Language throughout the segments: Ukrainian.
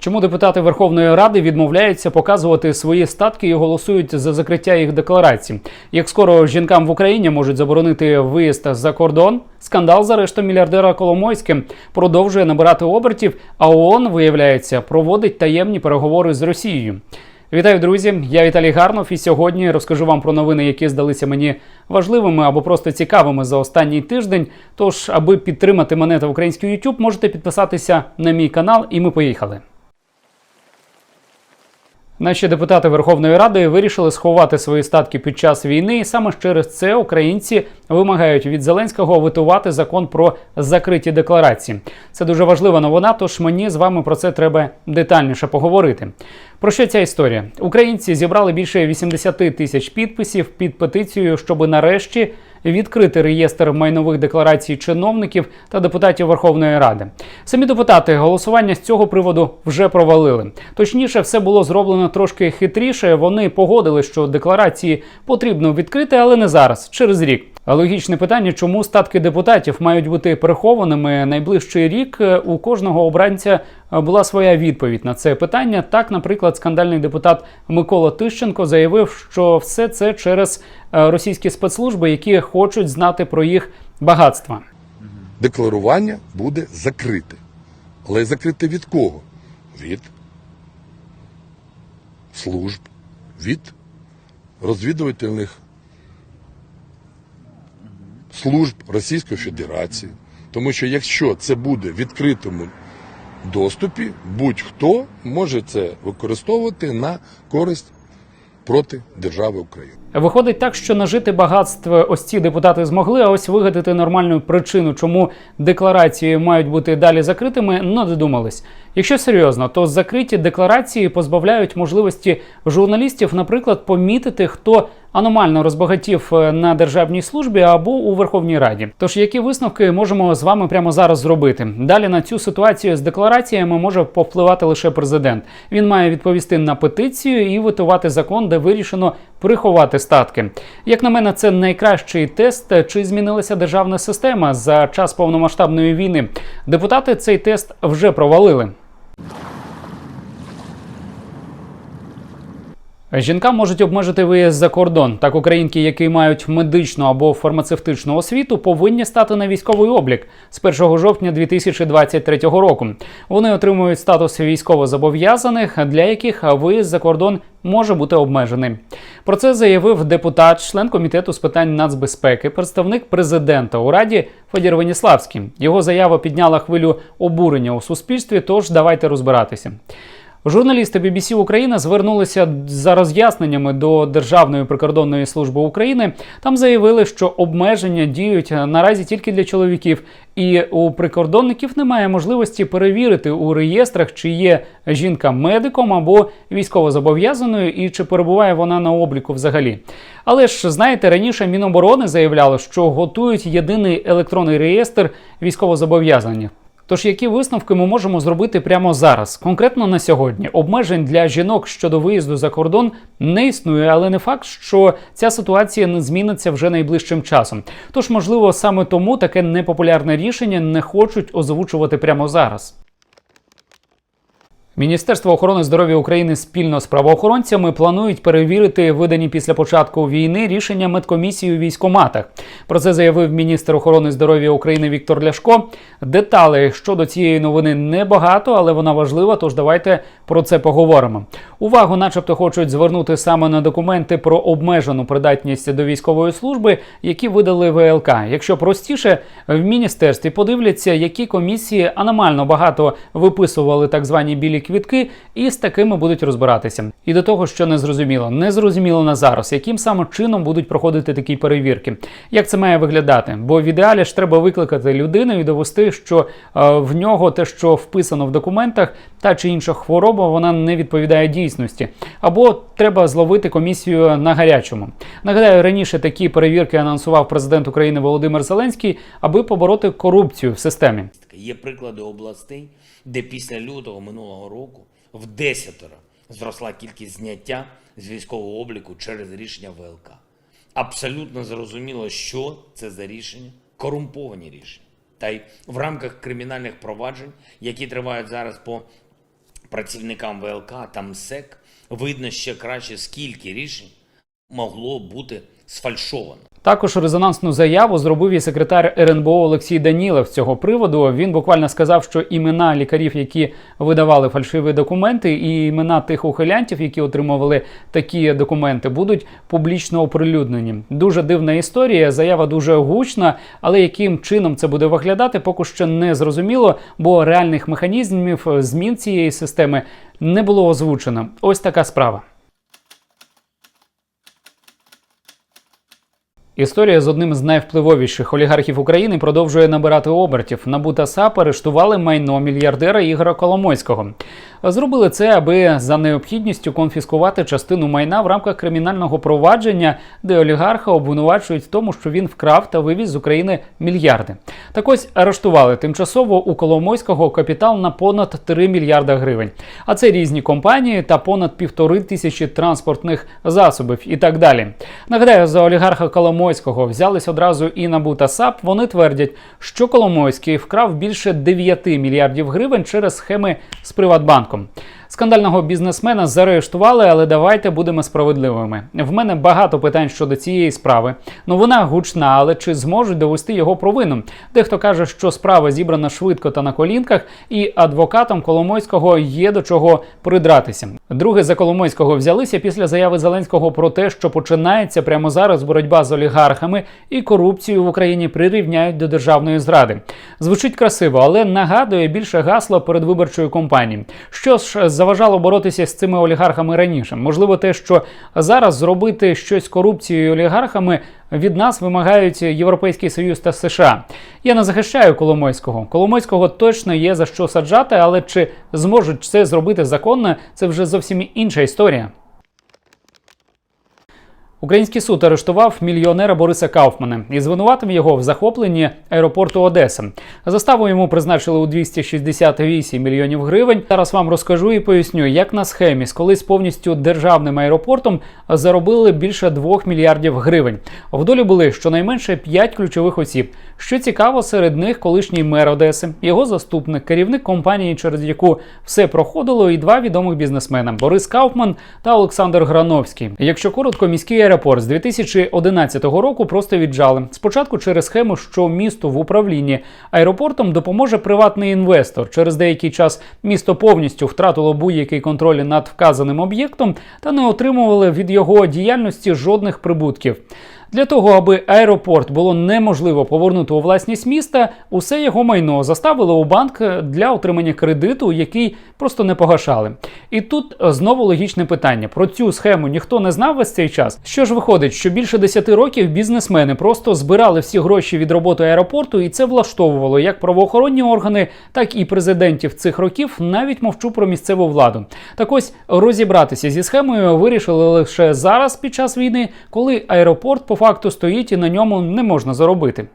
Чому депутати Верховної Ради відмовляються показувати свої статки і голосують за закриття їх декларацій? Як скоро жінкам в Україні можуть заборонити виїзд за кордон? Скандал з арештом мільярдера Коломойським продовжує набирати обертів, а ООН, виявляється, проводить таємні переговори з Росією. Вітаю, друзі! Я Віталій Гарнов, і сьогодні розкажу вам про новини, які здалися мені важливими або просто цікавими за останній тиждень. Тож, аби підтримати мене та український YouTube, можете підписатися на мій канал, і ми поїхали. Наші депутати Верховної Ради вирішили сховати свої статки під час війни, і саме через це українці вимагають від Зеленського витувати закон про закриті декларації. Це дуже важлива новина. Тож мені з вами про це треба детальніше поговорити. Про що ця історія? Українці зібрали більше 80 тисяч підписів під петицією, щоб нарешті відкрити реєстр майнових декларацій чиновників та депутатів Верховної Ради. Самі депутати голосування з цього приводу вже провалили. Точніше, все було зроблено трошки хитріше. Вони погодили, що декларації потрібно відкрити, але не зараз, через рік. Логічне питання, чому статки депутатів мають бути перехованими найближчий рік? Е, У кожного обранця е, була своя відповідь на це питання. Так, наприклад, скандальний депутат Микола Тищенко заявив, що все це через е, російські спецслужби, які хочуть знати про їх багатства. декларування буде закрите. Але закрите від кого? Від служб, від розвідувальних служб Російської Федерації. Тому що якщо це буде в відкритому доступі, будь-хто може це використовувати на користь проти держави України. Виходить так, що нажити багатств ось ці депутати змогли, а ось вигадати нормальну причину, чому декларації мають бути далі закритими, не додумались. Якщо серйозно, то закриті декларації позбавляють можливості журналістів, наприклад, помітити, хто аномально розбагатів е, на державній службі або у Верховній Раді. Тож які висновки можемо з вами прямо зараз зробити? Далі на цю ситуацію з деклараціями може повпливати лише президент. Він має відповісти на петицію і витувати закон, де вирішено приховати статки. Як на мене, це найкращий тест, чи змінилася державна система за час повномасштабної війни. Депутати цей тест вже провалили. Жінкам можуть обмежити виїзд за кордон. Так, українки, які мають медичну або фармацевтичну освіту, повинні стати на військовий облік з 1 жовтня 2023 року. Вони отримують статус військовозобов'язаних, для яких виїзд за кордон може бути обмежений. Про це заявив депутат, член комітету з питань нацбезпеки, представник президента у раді Федір Веніславський. Його заява підняла хвилю обурення у суспільстві. Тож давайте розбиратися. Журналісти BBC Україна звернулися за роз'ясненнями до Державної прикордонної служби України. Там заявили, що обмеження діють наразі тільки для чоловіків, і у прикордонників немає можливості перевірити у реєстрах, чи є жінка медиком або військовозобов'язаною, і чи перебуває вона на обліку взагалі. Але ж знаєте, раніше Міноборони заявляло, що готують єдиний електронний реєстр військовозобов'язаних. Тож, які висновки ми можемо зробити прямо зараз? Конкретно на сьогодні обмежень для жінок щодо виїзду за кордон не існує, але не факт, що ця ситуація не зміниться вже найближчим часом. Тож, можливо, саме тому таке непопулярне рішення не хочуть озвучувати прямо зараз. Міністерство охорони здоров'я України спільно з правоохоронцями планують перевірити видані після початку війни рішення медкомісії у військоматах. Про це заявив міністр охорони здоров'я України Віктор Ляшко. Деталей щодо цієї новини небагато, але вона важлива. Тож давайте про це поговоримо. Увагу, начебто, хочуть звернути саме на документи про обмежену придатність до військової служби, які видали ВЛК. Якщо простіше, в міністерстві подивляться, які комісії аномально багато виписували так звані білі квітки, і з такими будуть розбиратися. І до того, що не зрозуміло, не зрозуміло на зараз, яким саме чином будуть проходити такі перевірки. Як це має виглядати? Бо в ідеалі ж треба викликати людину і довести, що е, в нього те, що вписано в документах, та чи інша хвороба, вона не відповідає дійсності. Або треба зловити комісію на гарячому. Нагадаю, раніше такі перевірки анонсував президент України Володимир Зеленський, аби побороти корупцію в системі. Є приклади областей, де після лютого минулого року в десятеро зросла кількість зняття з військового обліку через рішення ВЛК. Абсолютно зрозуміло, що це за рішення, корумповані рішення. Та й в рамках кримінальних проваджень, які тривають зараз по працівникам ВЛК та МСЕК видно ще краще, скільки рішень могло бути сфальшовано. Також резонансну заяву зробив і секретар РНБО Олексій Данілов з цього приводу. Він буквально сказав, що імена лікарів, які видавали фальшиві документи, і імена тих ухилянтів, які отримували такі документи, будуть публічно оприлюднені. Дуже дивна історія. Заява дуже гучна, але яким чином це буде виглядати, поки що не зрозуміло, бо реальних механізмів змін цієї системи не було озвучено. Ось така справа. Історія з одним з найвпливовіших олігархів України продовжує набирати обертів. НАБУ та САП арештували майно мільярдера Ігора Коломойського. Зробили це, аби за необхідністю конфіскувати частину майна в рамках кримінального провадження, де олігарха обвинувачують в тому, що він вкрав та вивіз з України мільярди. Так ось арештували тимчасово у Коломойського капітал на понад 3 мільярда гривень. А це різні компанії та понад півтори тисячі транспортних засобів і так далі. Нагадаю, за олігарха Коломойського взялись одразу і НАБУ та САП. Вони твердять, що Коломойський вкрав більше 9 мільярдів гривень через схеми з Malcolm. Скандального бізнесмена заарештували, але давайте будемо справедливими. В мене багато питань щодо цієї справи. Ну вона гучна, але чи зможуть довести його провину? Дехто каже, що справа зібрана швидко та на колінках, і адвокатам Коломойського є до чого придратися. Друге за Коломойського взялися після заяви Зеленського про те, що починається прямо зараз боротьба з олігархами і корупцію в Україні прирівняють до державної зради. Звучить красиво, але нагадує більше гасло передвиборчої кампанії. Що ж заважало боротися з цими олігархами раніше? Можливо, те, що зараз зробити щось з корупцією олігархами від нас вимагають Європейський Союз та США. Я не захищаю Коломойського. Коломойського точно є за що саджати, але чи зможуть це зробити законно, це вже зовсім інша історія. Український суд арештував мільйонера Бориса Кауфмана і звинуватив його в захопленні аеропорту Одеси. Заставу йому призначили у 268 мільйонів гривень. Зараз вам розкажу і поясню, як на схемі з колись повністю державним аеропортом заробили більше 2 мільярдів гривень. В долі були щонайменше 5 ключових осіб. Що цікаво, серед них колишній мер Одеси, його заступник, керівник компанії, через яку все проходило, і два відомих бізнесмена Борис Кауфман та Олександр Грановський. Якщо коротко, міський аеропорт з 2011 року просто віджали. Спочатку через схему, що місто в управлінні аеропортом допоможе приватний інвестор. Через деякий час місто повністю втратило будь-який контроль над вказаним об'єктом та не отримували від його діяльності жодних прибутків. Для того, аби аеропорт було неможливо повернути у власність міста, усе його майно заставили у банк для отримання кредиту, який просто не погашали. І тут знову логічне питання: про цю схему ніхто не знав весь цей час. Що ж виходить, що більше 10 років бізнесмени просто збирали всі гроші від роботи аеропорту, і це влаштовувало як правоохоронні органи, так і президентів цих років. Навіть мовчу про місцеву владу. Так ось розібратися зі схемою вирішили лише зараз, під час війни, коли аеропорт по факту стоїть і на ньому не можна заробити.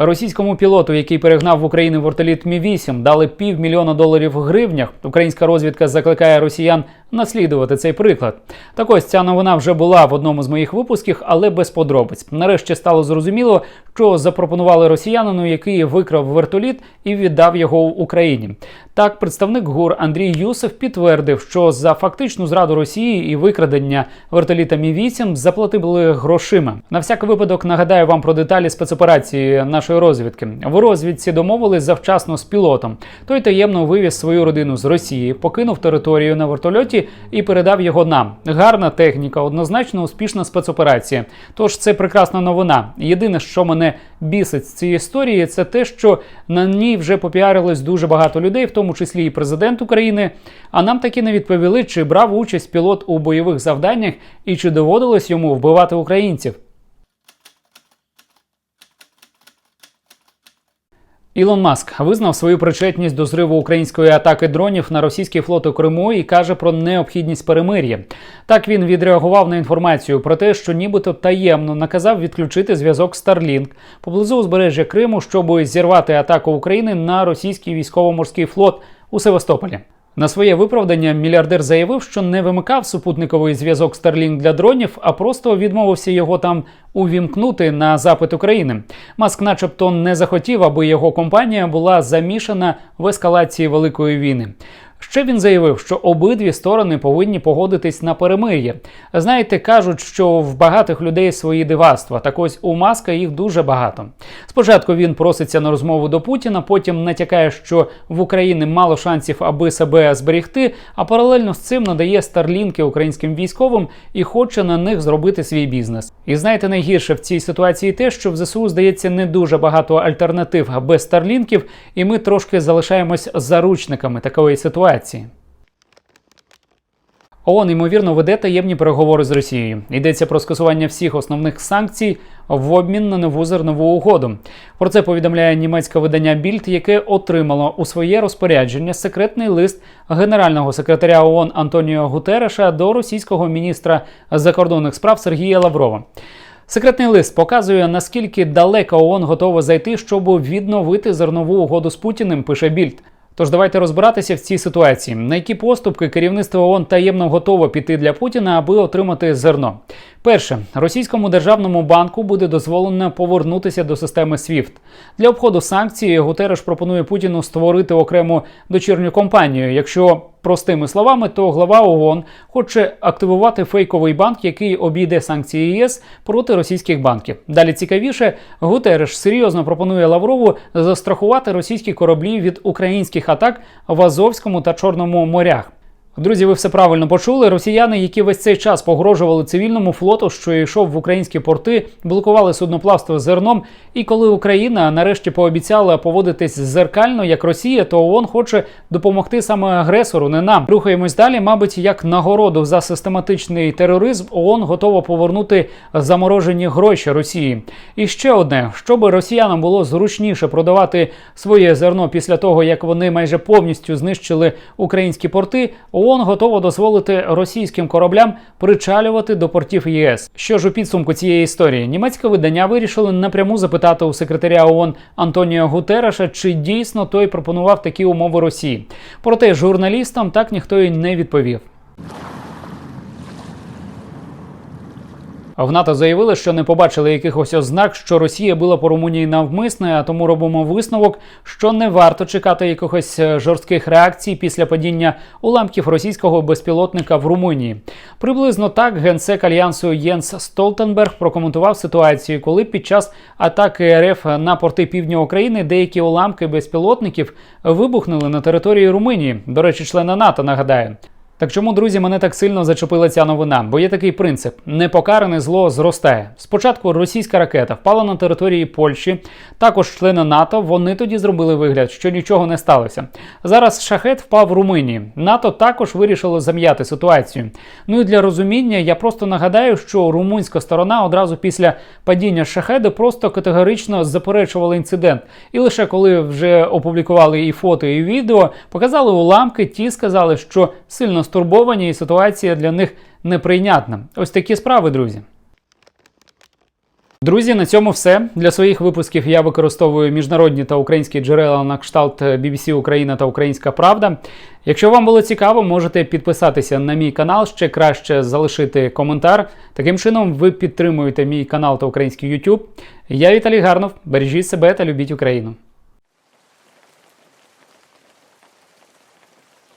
Російському пілоту, який перегнав в Україну вертоліт Мі 8 дали півмільйона доларів в гривнях. Українська розвідка закликає росіян наслідувати цей приклад. Так ось ця новина вже була в одному з моїх випусків, але без подробиць. Нарешті стало зрозуміло, що запропонували росіянину, який викрав вертоліт і віддав його Україні. Так, представник ГУР Андрій Юсов підтвердив, що за фактичну зраду Росії і викрадення вертоліта Мі 8 заплатили грошима. На всякий випадок нагадаю вам про деталі спецоперації нашої розвідки. В розвідці домовились завчасно з пілотом. Той таємно вивіз свою родину з Росії, покинув територію на вертольоті і передав його нам. Гарна техніка, однозначно успішна спецоперація. Тож це прекрасна новина. Єдине, що мене бісить з цієї історії, це те, що на ній вже попіарилось дуже багато людей, в тому числі і президент України. А нам таки не відповіли, чи брав участь пілот у бойових завданнях і чи доводилось йому вбивати українців. Ілон Маск визнав свою причетність до зриву української атаки дронів на російський флот у Криму і каже про необхідність перемир'я. Так він відреагував на інформацію про те, що нібито таємно наказав відключити зв'язок Starlink поблизу узбережжя Криму, щоб зірвати атаку України на російський військово-морський флот у Севастополі. На своє виправдання мільярдер заявив, що не вимикав супутниковий зв'язок Starlink для дронів, а просто відмовився його там увімкнути на запит України. Маск, начебто, не захотів, аби його компанія була замішана в ескалації великої війни. Ще він заявив, що обидві сторони повинні погодитись на перемир'я. Знаєте, кажуть, що в багатих людей свої дивацтва. Так ось у Маска їх дуже багато. Спочатку він проситься на розмову до Путіна, потім натякає, що в Україні мало шансів, аби себе зберегти. А паралельно з цим надає старлінки українським військовим і хоче на них зробити свій бізнес. І знаєте, найгірше в цій ситуації те, що в ЗСУ здається не дуже багато альтернатив без старлінків, і ми трошки залишаємось заручниками такої ситуації. ООН, ймовірно, веде таємні переговори з Росією. Йдеться про скасування всіх основних санкцій в обмін на нову зернову угоду. Про це повідомляє німецьке видання Більд, яке отримало у своє розпорядження секретний лист генерального секретаря ООН Антоніо Гутереша до російського міністра закордонних справ Сергія Лаврова. Секретний лист показує, наскільки далеко ООН готова зайти, щоб відновити зернову угоду з Путіним. Пише Більд. Тож давайте розбиратися в цій ситуації. На які поступки керівництво ООН таємно готове піти для Путіна, аби отримати зерно. Перше, російському державному банку буде дозволено повернутися до системи SWIFT. Для обходу санкцій Гутереш пропонує Путіну створити окрему дочірню компанію. Якщо простими словами, то глава ООН хоче активувати фейковий банк, який обійде санкції ЄС проти російських банків. Далі цікавіше, Гутереш серйозно пропонує Лаврову застрахувати російські кораблі від українських атак в Азовському та Чорному морях. Друзі, ви все правильно почули. Росіяни, які весь цей час погрожували цивільному флоту, що йшов в українські порти, блокували судноплавство зерном. І коли Україна нарешті пообіцяла поводитись зеркально, як Росія, то ООН хоче допомогти саме агресору, не нам. Рухаємось далі. Мабуть, як нагороду за систематичний тероризм, ООН готова повернути заморожені гроші Росії. І ще одне, щоб росіянам було зручніше продавати своє зерно після того, як вони майже повністю знищили українські порти. ООН готово дозволити російським кораблям причалювати до портів ЄС. Що ж у підсумку цієї історії? Німецьке видання вирішили напряму запитати у секретаря ООН Антоніо Гутереша, чи дійсно той пропонував такі умови Росії. Проте журналістам так ніхто й не відповів. В НАТО заявили, що не побачили якихось ознак, що Росія била по Румунії навмисне, а тому робимо висновок, що не варто чекати якихось е, жорстких реакцій після падіння уламків російського безпілотника в Румунії. Приблизно так генсек альянсу Єнс Столтенберг прокоментував ситуацію, коли під час атаки РФ на порти півдня України деякі уламки безпілотників вибухнули на території Румунії. До речі, члена НАТО нагадаю. Так чому, друзі, мене так сильно зачепила ця новина? Бо є такий принцип: непокаране зло зростає. Спочатку російська ракета впала на території Польщі, також члени НАТО. Вони тоді зробили вигляд, що нічого не сталося. Зараз шахет впав в Румунії. НАТО також вирішило зам'яти ситуацію. Ну і для розуміння я просто нагадаю, що румунська сторона одразу після падіння шахеду просто категорично заперечувала інцидент. І лише коли вже опублікували і фото, і відео, показали уламки, ті сказали, що сильно стурбовані, і ситуація для них неприйнятна. Ось такі справи, друзі. Друзі, на цьому все. Для своїх випусків я використовую міжнародні та українські джерела на кшталт BBC Україна та Українська Правда. Якщо вам було цікаво, можете підписатися на мій канал, ще краще залишити коментар. Таким чином, ви підтримуєте мій канал та український YouTube. Я Віталій Гарнов. Бережіть себе та любіть Україну.